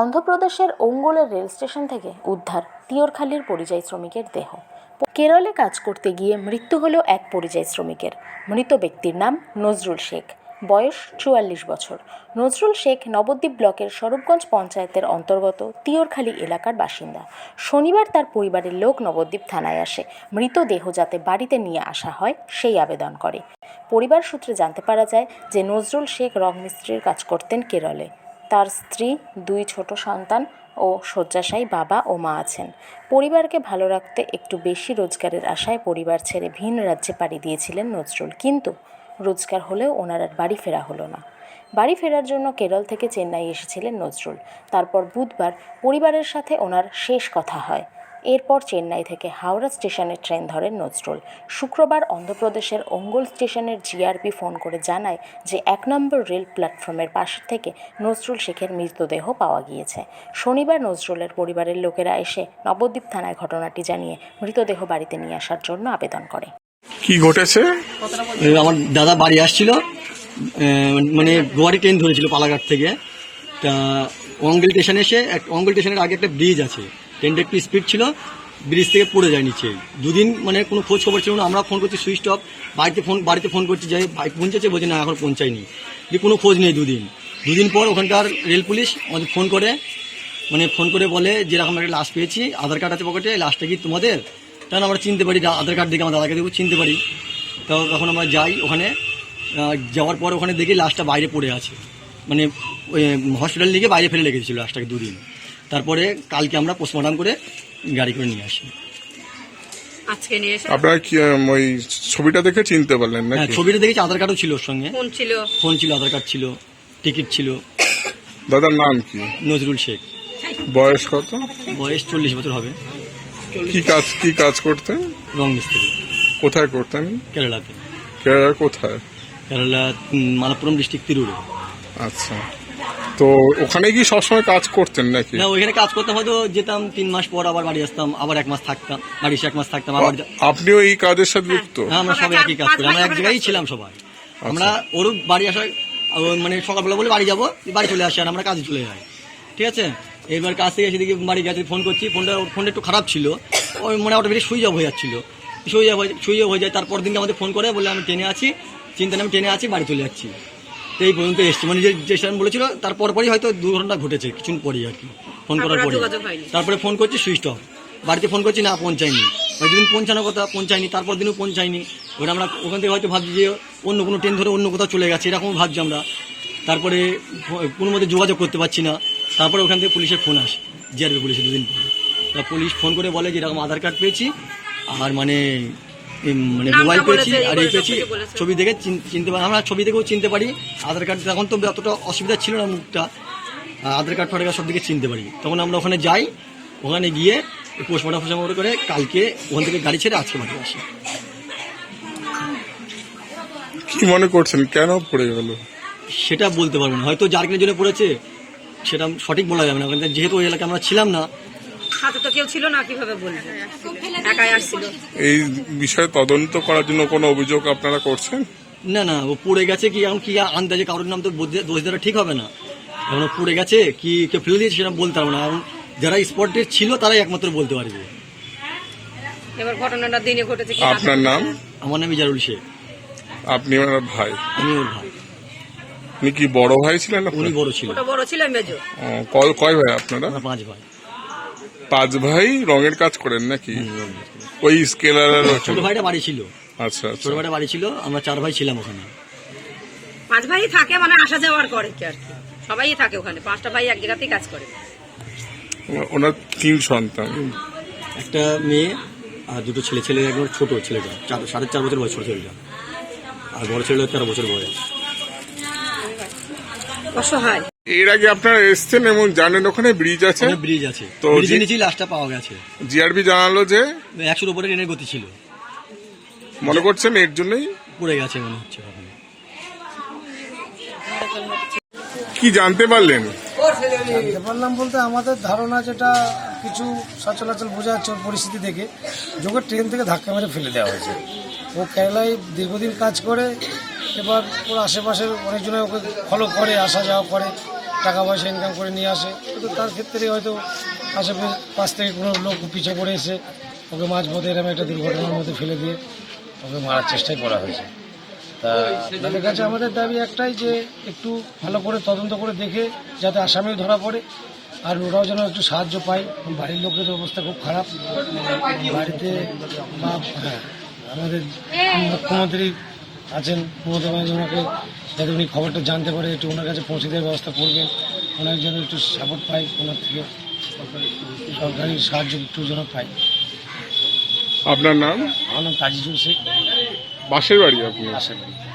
অন্ধ্রপ্রদেশের ওঙ্গলের rail station থেকে উদ্ধার তিয়রখালির পরিযায়ী শ্রমিকের দেহ। কেরলে কাজ করতে গিয়ে মৃত্যু হল এক পরিযায়ী শ্রমিকের। মৃত ব্যক্তির নাম নজরুল শেখ। বয়স চুয়াল্লিশ বছর। নজরুল শেখ নবদ্বীপ ব্লকের স্বরূপগঞ্জ পঞ্চায়েতের অন্তর্গত তিয়রখালী এলাকার বাসিন্দা। শনিবার তার পরিবারের লোক নবদ্বীপ থানায় আসে। মৃতদেহ যাতে বাড়িতে নিয়ে আসা হয়, সেই আবেদন করে। পরিবার সূত্রে জানতে পারা যায় যে নজরুল শেখ রং মিস্ত্রির কাজ করতেন কেরলে। তার স্ত্রী, দুই ছোট সন্তান ও শয্যাশায়ী বাবা ও মা আছেন। পরিবারকে ভালো রাখতে একটু বেশি রোজগারের আশায় পরিবার ছেড়ে ভিন রাজ্যে পাড়ি দিয়েছিলেন নজরুল। কিন্তু রোজগার হলেও ওনার আর বাড়ি ফেরা হলো না। বাড়ি ফেরার জন্য কেরল থেকে চেন্নাই এসেছিলেন নজরুল। তারপর বুধবার পরিবারের সাথে ওনার শেষ কথা হয়। এরপর চেন্নাই থেকে হাওড়া স্টেশনে ট্রেন ধরেন নজরুল। শুক্রবার অন্ধ্রপ্রদেশের ওঙ্গল স্টেশনের জিআরপি ফোন করে জানায় যে এক নম্বর রেল প্ল্যাটফর্মের পাশ থেকে নজরুল শেখের মৃতদেহ পাওয়া গিয়েছে। শনিবার নজরুলের পরিবারের লোকেরা এসে নবদ্বীপ থানায় ঘটনাটি জানিয়ে মৃতদেহ বাড়িতে নিয়ে আসার জন্য আবেদন করে। কি ঘটেছে? আমার দাদা বাড়ি আসছিল মানে গোয়ারি ট্রেন ধরেছিল পালাঘাট থেকে। তা অঙ্গল স্টেশনে এসে এক অঙ্গল স্টেশনের আগে একটা ব্রিজ আছে। ট্রেনটা একটু স্পিড ছিল ব্রিজ থেকে পড়ে যায় নিচে। দুদিন মানে কোনো খোঁজ খবর ছিল না, আমরা ফোন করছি সুইচ অফ বাড়িতে ফোন বাড়িতে ফোন করছি যাই বাইক পৌঁছেছে? বলছে, না, এখন পৌঁছায়নি। যে কোনো খোঁজ নেই দুদিন। দুদিন পর ওখানকার রেল পুলিশ আমাদের ফোন করে মানে ফোন করে বলে, যেরকম একটা লাশ পেয়েছি আধার কার্ড আছে পকেটে লাশটা কি তোমাদের? তখন আমরা চিনতে পারি আধার কার্ড দেখে আমার দাদাকে দেখে চিনতে পারি। তো তখন আমরা যাই ওখানে যাওয়ার পর ওখানে দেখি লাশটা বাইরে পড়ে আছে। মানে হসপিটাল থেকে বাইরে ফেলে রেখেছিল লাশটাকে দুদিন। তারপরে কালকে আমরা পোস্টমর্টম করে গাড়ি করে নিয়ে আসি। আজকে নিয়ে এসে? আপনারা কি উম, ওই ছবিটা দেখে চিনতে পারলেন হ্যাঁ নাকি? ছবিটা দেখেছি আধার কার্ডও ছিল ওর সঙ্গে। ফোন ছিল। ফোন ছিল আধার কার্ড ছিল টিকিট ছিল। দাদার নাম কি? নজরুল শেখ। বয়স কত? বয়স চল্লিশ বছর হবে। কি কাজ কি কাজ করতেন? রং মিস্ত্রি কোথায় করতেন? কেরালাতে। কেরালার কোথায়? কেরালা উম, মালাপুরম ডিস্ট্রিক্ট তিরুরে আচ্ছা। তো ওখানে কি সবসময় কাজ করতেন নাকি? না ওইখানে কাজ করতাম হয়তো যেতাম তিন মাস পর আবার বাড়ি আসতাম আবার এক মাস থাকতাম বাড়ি এসে এক মাস থাকতাম আবার আপনিও এই কাজের সাথে যুক্ত? হ্যাঁ আমরা সবাই একই কাজ করি আমরা এক জায়গায় ছিলাম সবাই। আমরা ওরও বাড়ি আসার মানে সকালবেলা বলে বাড়ি যাব বাড়ি চলে আসি আর আমরা কাজে চলে যাই। ঠিক আছে? এবার কাজ থেকে এসে দেখি বাড়ি গেছে ফোন করছি ফোনটা ওর ফোনটা একটু খারাপ ছিল। ওই মানে অটোমেটিক সুইচ অফ হয়ে যাচ্ছিল। সুইচ অফ সুইচ অফ হয়ে যায় তারপর দিনকে আমাদের ফোন করে বলে আমি ট্রেনে আছি চিন্তা নেই, আমি ট্রেনে আছি বাড়ি চলে যাচ্ছি। তো এই পর্যন্ত এসছি। মানে যে যে স্টেশন বলেছিল তার পরপরই হয়তো দু ঘণ্টা ঘটেছে কিছুদিন পরেই আর কি। ফোন করার পরে তারপরে ফোন করছি সুইচ অফ। বাড়িতে ফোন করছি না পৌঁছায়নি। ওই দিন পৌঁছানোর কথা পৌঁছায়নি। তারপর দিনও পৌঁছায়নি। ওটা আমরা ওখান থেকে হয়তো ভাবছি যে অন্য কোনো ট্রেন ধরে অন্য কোথাও চলে গেছে এরকম ভাবছি আমরা। তারপরে কোনো মধ্যে যোগাযোগ করতে পারছি না। তারপরে ওখান থেকে পুলিশের ফোন আসে জিআরবি পুলিশের দুদিন পরে। তা পুলিশ ফোন করে বলে যে এরকম আধার কার্ড পেয়েছি। আর মানে মানে মোবাইল পেয়েছি আর এই পেয়েছি ছবি দেখে চিনতে পারি আমরা ছবি দেখেও চিনতে পারি আধার কার্ড তখন তো অতটা অসুবিধা ছিল না মুখটা আর আধার কার্ড কার্ড সব দিকে চিনতে পারি। তখন আমরা ওখানে যাই ওখানে গিয়ে পোস্টমর্টম ফোস্টমর্টম করে কালকে ওখান থেকে গাড়ি ছেড়ে আজকে বাড়ি আসি। কি মনে করছেন? কেন পড়ে গেল? সেটা বলতে পারব না। হয়তো যার জন্য পড়েছে সেটা সঠিক বলা যাবে না। যেহেতু ওই এলাকায় আমরা ছিলাম না হাতে তো কেউ ছিল না কীভাবে বলব? একাই আসছিল। এই বিষয়ে তদন্ত করার জন্য কোনো অভিযোগ আপনারা করছেন? না না ও পড়ে গেছে কি এখন কি আন্দাজে কারোর নাম তো দোষ দেওয়া ঠিক হবে না। এখন পড়ে গেছে কি কেউ ফেলে দিয়েছে সেটা বলতে পারব না। এখন যারা স্পটে ছিল তারাই একমাত্র বলতে পারবে। এবার ঘটনাটা দিনে ঘটেছে আপনার নাম? আমার নাম ইজারুল শেখ। আপনি আমার ভাই? আমি ওর ভাই। উনি কি বড় ভাই ছিলেন? উনি বড় ছিল। বড় ছিল মেজো কয় ভাই আপনারা? পাঁচ ভাই। পাঁচ ভাই রঙের কাজ করেন নাকি? ওই স্কেলার ছোট ভাইটা বাড়ি ছিল। আচ্ছা আচ্ছা। ছোট ভাইটা বাড়ি ছিল আমরা চার ভাই ছিলাম ওখানে। পাঁচ ভাই থাকে মানে আসা যাওয়ার করে কি আর কি? সবাই থাকে ওখানে পাঁচটা ভাই এক জায়গাতেই কাজ করে। ওনার তিন সন্তান। একটা মেয়ে আর দুটো ছেলে ছেলে একদম ছোট ছেলেটা চার সাড়ে চার বছর বয়স ছোট ছেলেটা। আর বড় ছেলেটা তেরো বছর বয়স। অসহায়। এর আগে আপনারা এসছেন এবং জানেন ওখানে ব্রিজ আছে? ব্রিজ আছে। তো ব্রিজের নিচেই লাশটা পাওয়া গেছে। জিআরবি জানালো যে একশোর উপরে ট্রেনের গতি ছিল। মনে করছেন এর জন্যই? পড়ে গেছে মনে হচ্ছে কি জানতে পারলেন? জানতে পারলাম বলতে আমাদের ধারণা যেটা কিছু সচলাচল বোঝা যাচ্ছে পরিস্থিতি দেখে যোগে ট্রেন থেকে ধাক্কা মেরে ফেলে দেওয়া হয়েছে। ও কেরালায় দীর্ঘদিন কাজ করে এবার ওর আশেপাশের অনেকজনে ওকে ফলো করে, আসা যাওয়া করে, টাকা পয়সা ইনকাম করে নিয়ে আসে। কিন্তু তার ক্ষেত্রে হয়তো আশেপাশে পাশ থেকে কোনো লোক পিছিয়ে পড়ে এসে ওকে মাঝ পথে এরকম একটা দুর্ঘটনার মধ্যে ফেলে দিয়ে ওকে মারার চেষ্টাই করা হয়েছে। তা আপনাদের কাছে আমাদের দাবি একটাই যে একটু ভালো করে তদন্ত করে দেখে যাতে আসামিও ধরা পড়ে আর ওরাও যেন একটু সাহায্য পায়। বাড়ির লোকের অবস্থা খুব খারাপ। বাড়িতে আমাদের মুখ্যমন্ত্রী আছেন মমতা ওনাকে যাতে উনি খবরটা জানতে পারে একটু ওনার কাছে পৌঁছে দেওয়ার ব্যবস্থা করবেন। ওনার জন্য একটু সাপোর্ট পাই ওনার থেকে। সরকারি সাহায্য একটু যেন পাই। আপনার নাম? আমার নাম তাজিজুল শেখ। বাসের বাড়ি আপনি? বাসের করি